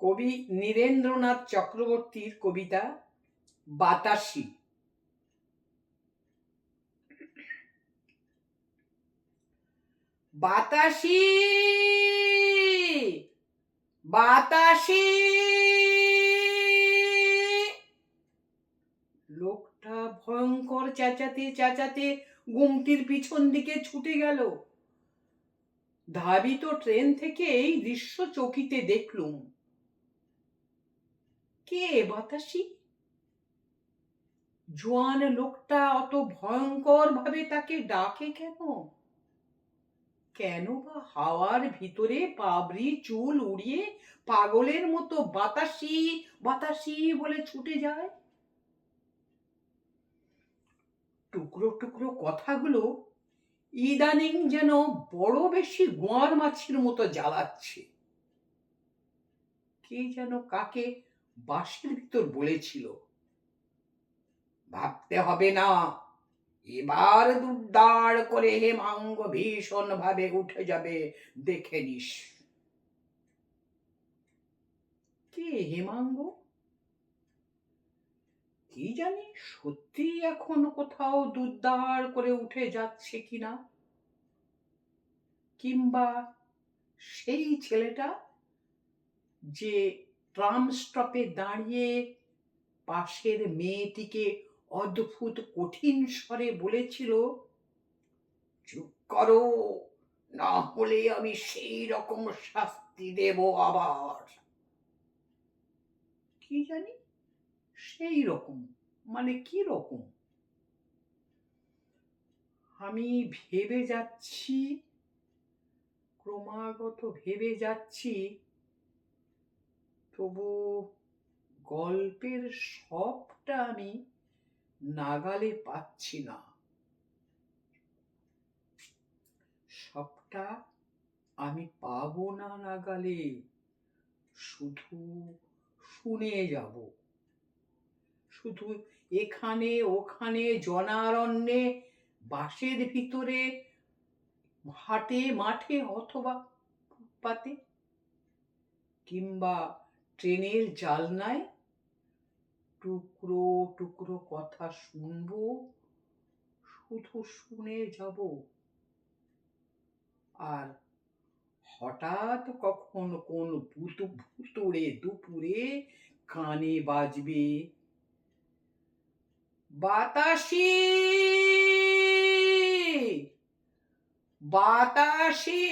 কবি নীরেন্দ্রনাথ চক্রবর্তীর কবিতা বাতাসি। বাতাসি বাতাসি, লোকটা ভয়ঙ্কর চেঁচাতে চেঁচাতে গুমটির পিছন দিকে ছুটে গেল। ধাবিত ট্রেন থেকে এই দৃশ্য চকিতে দেখলুম। কে? বাতাসি? জোয়ান লোকটা অত ভয়ঙ্কর ভাবে তাকে ডাকে কেন? কেন বা হাওয়ার ভিতরে পাবরি চুল উড়িয়ে পাগলের মতো বাতাসি বাতাসি বলে ছুটে যায়? টুকরো টুকরো কথাগুলো ইদানিং যেন বড় বেশি গোয়ার মাছির মতো জ্বালাচ্ছে। কে যেন কাকে বাঁশের ভিতর বলেছিল, ভাবতে হবে না, এবার দুর্দার করে হেমাঙ্গ ভীষণ ভাবে উঠে যাবে, দেখে নিস। কে হেমাঙ্গ? কি জানি সত্যি এখন কোথাও দুর্দার করে উঠে যাচ্ছে কিনা। কিংবা সেই ছেলেটা যে ট্রাম স্টপে দাঁড়িয়ে পাশের মেয়েটিকে অদ্ভুত কঠিন স্বরে বলেছিল, চুপ করো, না হলে আমি সেই রকম শাস্তি দেব আবার। কি জানি? সেই রকম মানে কি রকম? আমি ভেবে যাচ্ছি, ক্রমাগত ভেবে যাচ্ছি তবু গল্পের সবটা আমি নাগালে পাচ্ছি না। সবটা আমি পাবো না নাগালে, শুধু শুনে যাব। শুধু এখানে, ওখানে, জনারণ্যে বাসের ভিতরে, হাটে, মাঠে, অথবা ফুটপাতে, কিংবা ট্রেনের জালনায় টুকরো টুকরো কথা শুনব, শুধু শুনে যাব। আর হঠাৎ কখন কোন ভুতু ভুতুড়ে দুপুরে কানে বাজবে? বাতাসি বাতাসি